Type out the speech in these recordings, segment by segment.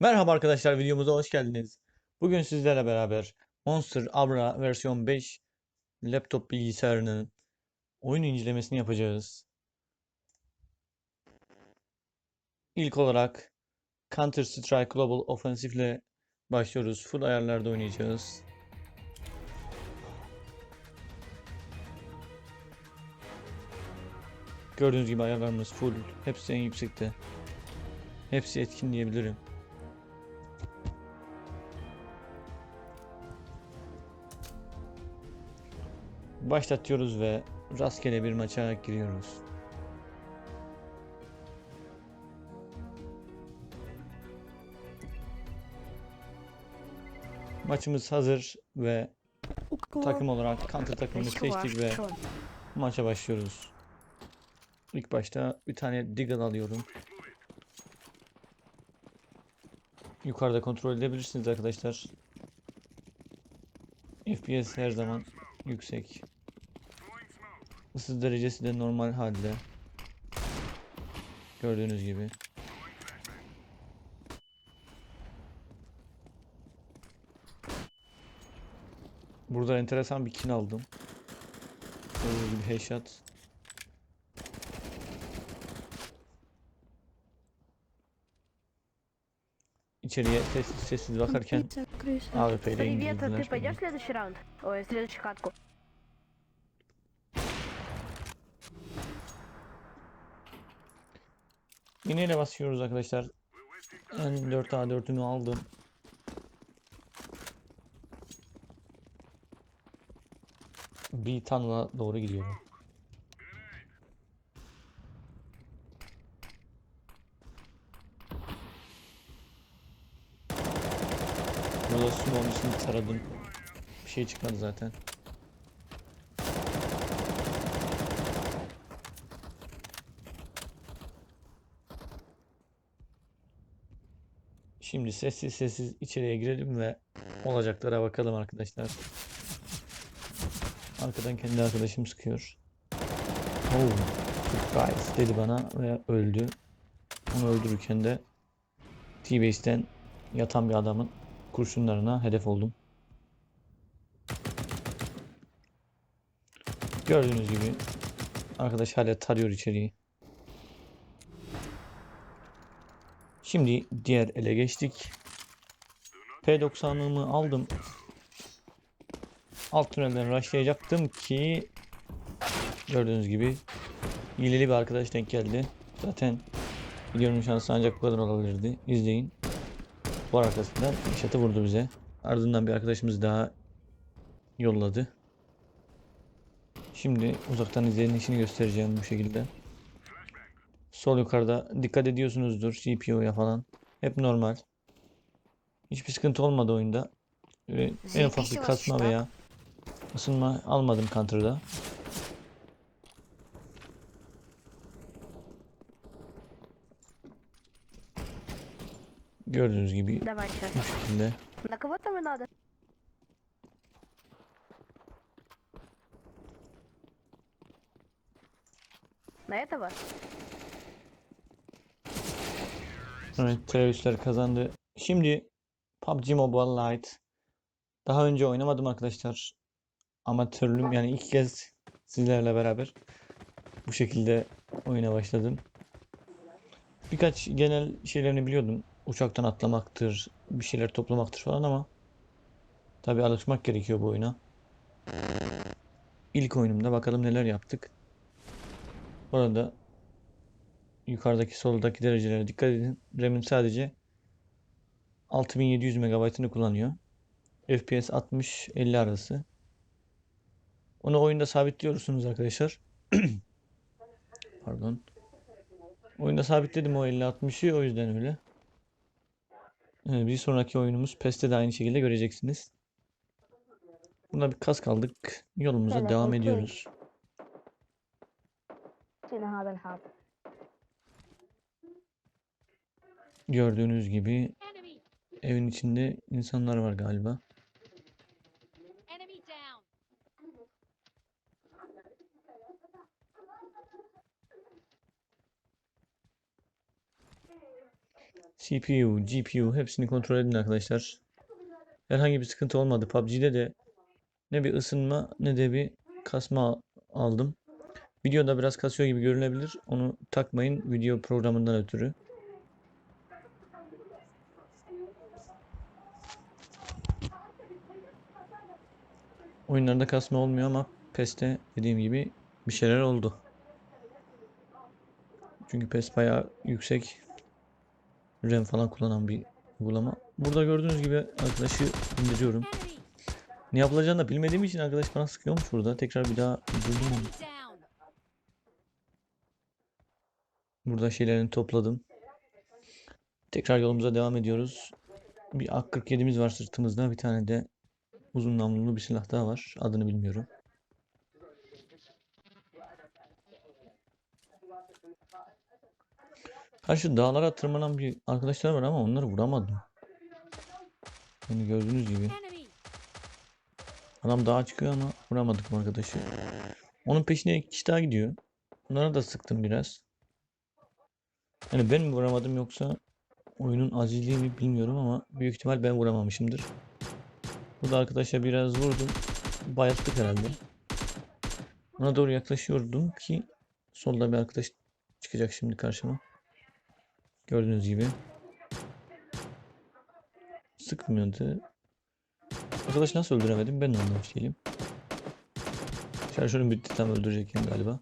Merhaba arkadaşlar videomuza hoş geldiniz. Bugün sizlerle beraber Monster Abra versiyon 5 laptop bilgisayarının oyun incelemesini yapacağız. İlk olarak Counter Strike Global Offensive ile başlıyoruz. Full ayarlarda oynayacağız. Gördüğünüz gibi ayarlarımız full. Hepsi en yüksekte. Hepsi etkin diyebilirim. Başlatıyoruz ve rastgele bir maça giriyoruz. Maçımız hazır ve takım olarak counter takımını seçtik ve maça başlıyoruz. İlk başta bir tane Deagle alıyorum. Yukarıda kontrol edebilirsiniz arkadaşlar. FPS her zaman yüksek. Isı derecesi de normal halde. Gördüğünüz gibi. Burada enteresan bir kill aldım. Gördüğünüz gibi headshot. İçeriye sessiz sessiz bakarken AWP ile Привет, а ты indirdiler. пойдешь в следующий раунд? Ой, в следующую катку. Yine basıyoruz arkadaşlar. Ben 4A4'ünü aldım. Bir tanla doğru gidiyorum. Burada smoke'un içini taradım. Bir şey çıkmadı zaten. Şimdi sessiz sessiz içeriye girelim ve olacaklara bakalım arkadaşlar. Arkadan kendi arkadaşım sıkıyor. Oh, surprise dedi bana ve öldü. Onu öldürürken de T-Base'den yatan bir adamın kurşunlarına hedef oldum. Gördüğünüz gibi arkadaş hala tarıyor içeriği. Şimdi diğer ele geçtik. P90'ımı aldım. Alt tünelden rushlayacaktım ki gördüğünüz gibi hileli bir arkadaş denk geldi. Zaten videonun şansı ancak bu kadar olabilirdi. İzleyin. Bu arkasından şatı vurdu bize. Ardından bir arkadaşımız daha yolladı. Şimdi uzaktan izleyenişini göstereceğim bu şekilde. Sol yukarıda dikkat ediyorsunuzdur GPU'ya falan. Hep normal. Hiçbir sıkıntı olmadı oyunda. Öyle en ufak bir Zapisz kasma was, veya ısınma almadım Counter'da. Gördüğünüz gibi Давай сейчас. bu şekilde. На кого там и надо? На этого? Evet, teröristler kazandı. Şimdi PUBG Mobile Lite. Daha önce oynamadım arkadaşlar. Amatörlüğüm yani ilk kez sizlerle beraber bu şekilde oyuna başladım. Birkaç genel şeylerini biliyordum. Uçaktan atlamaktır, bir şeyler toplamaktır falan ama tabii alışmak gerekiyor bu oyuna. İlk oyunumda bakalım neler yaptık. Orada yukarıdaki soldaki derecelere dikkat edin. RAM'im sadece 6700 MB'ını kullanıyor. FPS 60-50 arası. Onu oyunda sabitliyorsunuz arkadaşlar. Pardon. Oyunda sabitledim o 50-60'ı o yüzden öyle. Ee, bir sonraki oyunumuz PES'te de aynı şekilde göreceksiniz. Buna bir kas kaldık. Yolumuza devam ediyoruz. Şimdi Gördüğünüz gibi evin içinde insanlar var galiba. CPU, GPU hepsini kontrol edin arkadaşlar. Herhangi bir sıkıntı olmadı. PUBG'de de ne bir ısınma ne de bir kasma aldım. Videoda biraz kasıyor gibi görünebilir. Onu takmayın video programından ötürü. Oyunlarda kasma olmuyor ama PES'te dediğim gibi bir şeyler oldu. Çünkü PES bayağı yüksek RAM falan kullanan bir uygulama. Burada gördüğünüz gibi arkadaşı indiriyorum. Ne yapılacağını da bilmediğim için arkadaş bana sıkıyormuş burada. Tekrar bir daha buldum onu. Burada şeylerini topladım. Tekrar yolumuza devam ediyoruz. Bir AK-47'miz var sırtımızda. Bir tane de uzun namlulu bir silah daha var. Adını bilmiyorum. Karşı dağlara tırmanan bir arkadaşlar var ama onları vuramadım. Yani gördüğünüz gibi. Adam dağa çıkıyor ama vuramadık bu arkadaşı. Onun peşine iki kişi daha gidiyor. Onlara da sıktım biraz. Yani ben mi vuramadım yoksa oyunun azizliği mi bilmiyorum ama büyük ihtimal ben vuramamışımdır. Burada arkadaşa biraz vurdum. Bayılttık herhalde. Ona doğru yaklaşıyordum ki solda bir arkadaş çıkacak şimdi karşıma. Gördüğünüz gibi. Sıkmıyordu. Arkadaşı nasıl öldüremedim ben de anlamış değilim. Şarjörüm bitti tam öldürecekken galiba.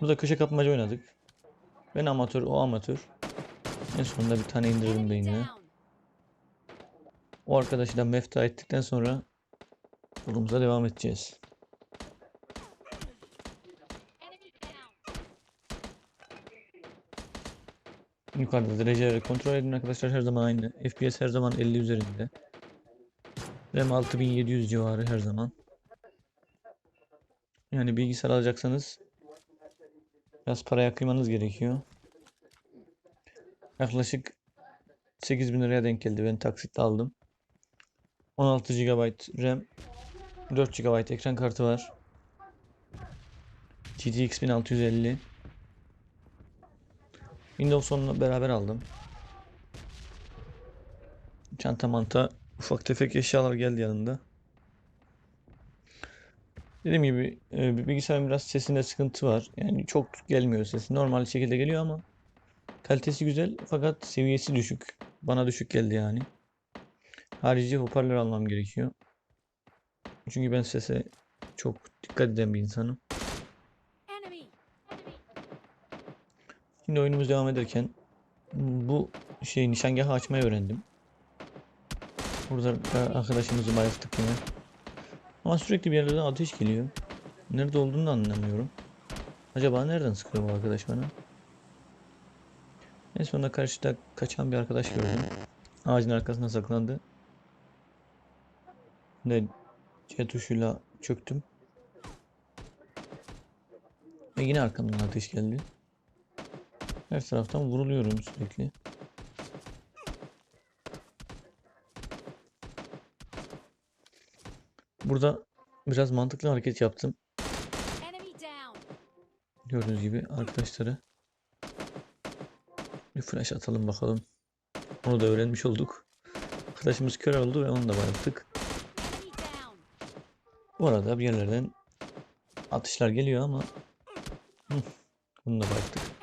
Burada köşe kapmaca oynadık. Ben amatör, o amatör. En sonunda bir tane indirdim Enemy beynine. O arkadaşı da mefta ettikten sonra yolumuza devam edeceğiz. Yukarıda dereceleri kontrol edin arkadaşlar her zaman aynı. FPS her zaman 50 üzerinde. RAM 6700 civarı her zaman. Yani bilgisayar alacaksanız biraz paraya kıymanız gerekiyor. Yaklaşık 8000 liraya denk geldi. Ben taksitle aldım. 16 GB RAM, 4 GB ekran kartı var. GTX 1650. Windows 10'la beraber aldım. Çanta manta ufak tefek eşyalar geldi yanında. Dediğim gibi e, bilgisayarın biraz sesinde sıkıntı var. Yani çok gelmiyor sesi. Normal şekilde geliyor ama kalitesi güzel fakat seviyesi düşük. Bana düşük geldi yani. Harici hoparlör almam gerekiyor. Çünkü ben sese çok dikkat eden bir insanım. Şimdi oyunumuz devam ederken bu şey nişangahı açmayı öğrendim. Burada arkadaşımızı bayılttık yine. Ama sürekli bir yerlerden ateş geliyor. Nerede olduğunu da anlamıyorum. Acaba nereden sıkıyor bu arkadaş bana? En sonunda karşıda kaçan bir arkadaş gördüm. Ağacın arkasına saklandı. Ve C tuşuyla çöktüm. Ve yine arkamdan ateş geldi. Her taraftan vuruluyorum sürekli. Burada biraz mantıklı hareket yaptım. Gördüğünüz gibi arkadaşları. Bir flash atalım bakalım. Onu da öğrenmiş olduk. Arkadaşımız kör oldu ve onu da bayılttık. Bu arada bir yerlerden atışlar geliyor ama bunu da.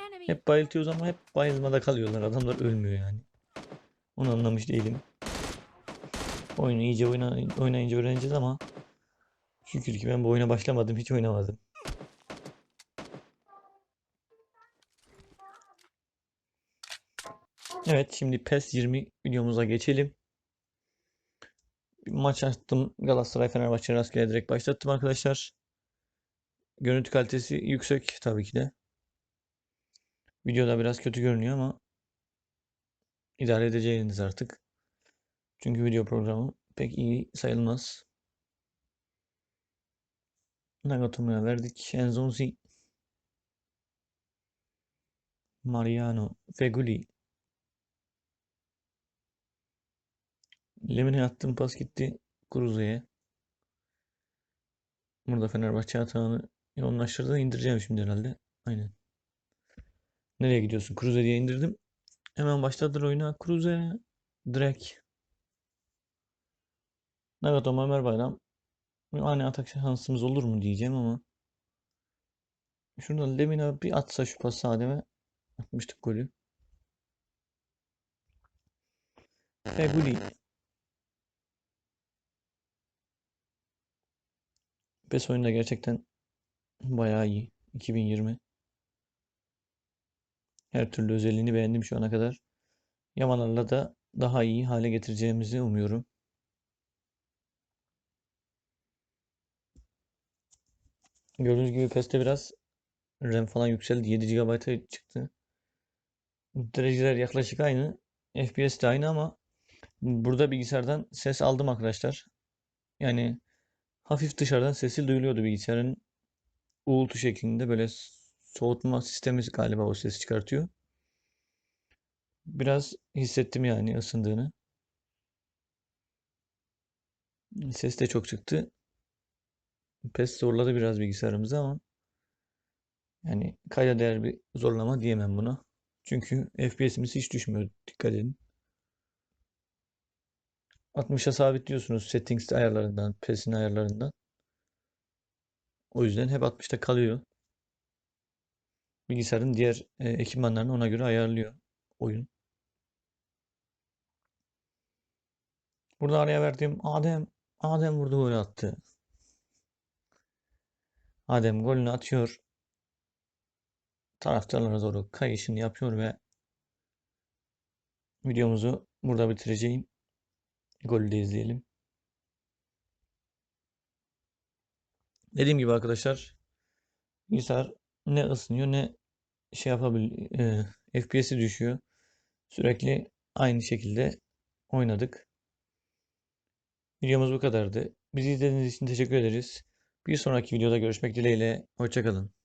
Enemy. Hep bayıltıyoruz ama hep bayılmada kalıyorlar. Adamlar ölmüyor yani. Onu anlamış değilim. Oyunu iyice oyna, oynayınca öğreneceğiz ama şükür ki ben bu oyuna başlamadım. Hiç oynamadım. Evet şimdi PES 20 videomuza geçelim. Bir maç açtım. Galatasaray Fenerbahçe rastgele direkt başlattım arkadaşlar. Görüntü kalitesi yüksek tabii ki de. Videoda biraz kötü görünüyor ama idare edeceğiniz artık. Çünkü video programı pek iyi sayılmaz. Nagatomo'ya verdik. Enzonzi. Mariano. Feguli. Lemine attım pas gitti. Cruze'ye. Burada Fenerbahçe hatanı yoğunlaştırdı. indireceğim şimdi herhalde. Aynen. Nereye gidiyorsun? Cruze diye indirdim. Hemen başladılar oyuna. Cruze. Direkt. Nagatomo Ömer Bayram. Ani atak şansımız olur mu diyeceğim ama. Şuradan Lemina bir atsa şu pası Adem'e. Atmıştık golü. Feguli. PES oyunda gerçekten bayağı iyi. 2020. Her türlü özelliğini beğendim şu ana kadar. Yamanlarla da daha iyi hale getireceğimizi umuyorum. Gördüğünüz gibi PES'te biraz RAM falan yükseldi. 7 GB'a çıktı. Dereceler yaklaşık aynı. FPS de aynı ama burada bilgisayardan ses aldım arkadaşlar. Yani hafif dışarıdan sesi duyuluyordu bilgisayarın uğultu şeklinde böyle soğutma sistemi galiba o sesi çıkartıyor. Biraz hissettim yani ısındığını. Ses de çok çıktı. PES zorladı biraz bilgisayarımızı ama yani kayda değer bir zorlama diyemem buna. Çünkü FPS'imiz hiç düşmüyor. Dikkat edin. 60'a sabitliyorsunuz settings ayarlarından, PES'in ayarlarından. O yüzden hep 60'ta kalıyor. Bilgisayarın diğer e, ekipmanlarını ona göre ayarlıyor oyun. Burada araya verdiğim Adem Adem vurdu golü attı. Adem golünü atıyor. Taraftarlara doğru kayışını yapıyor ve videomuzu burada bitireceğim. Golü de izleyelim. Dediğim gibi arkadaşlar bilgisayar ne ısınıyor ne şey yapabil e, FPS'i düşüyor. Sürekli aynı şekilde oynadık. Videomuz bu kadardı. Bizi izlediğiniz için teşekkür ederiz. Bir sonraki videoda görüşmek dileğiyle. Hoşçakalın.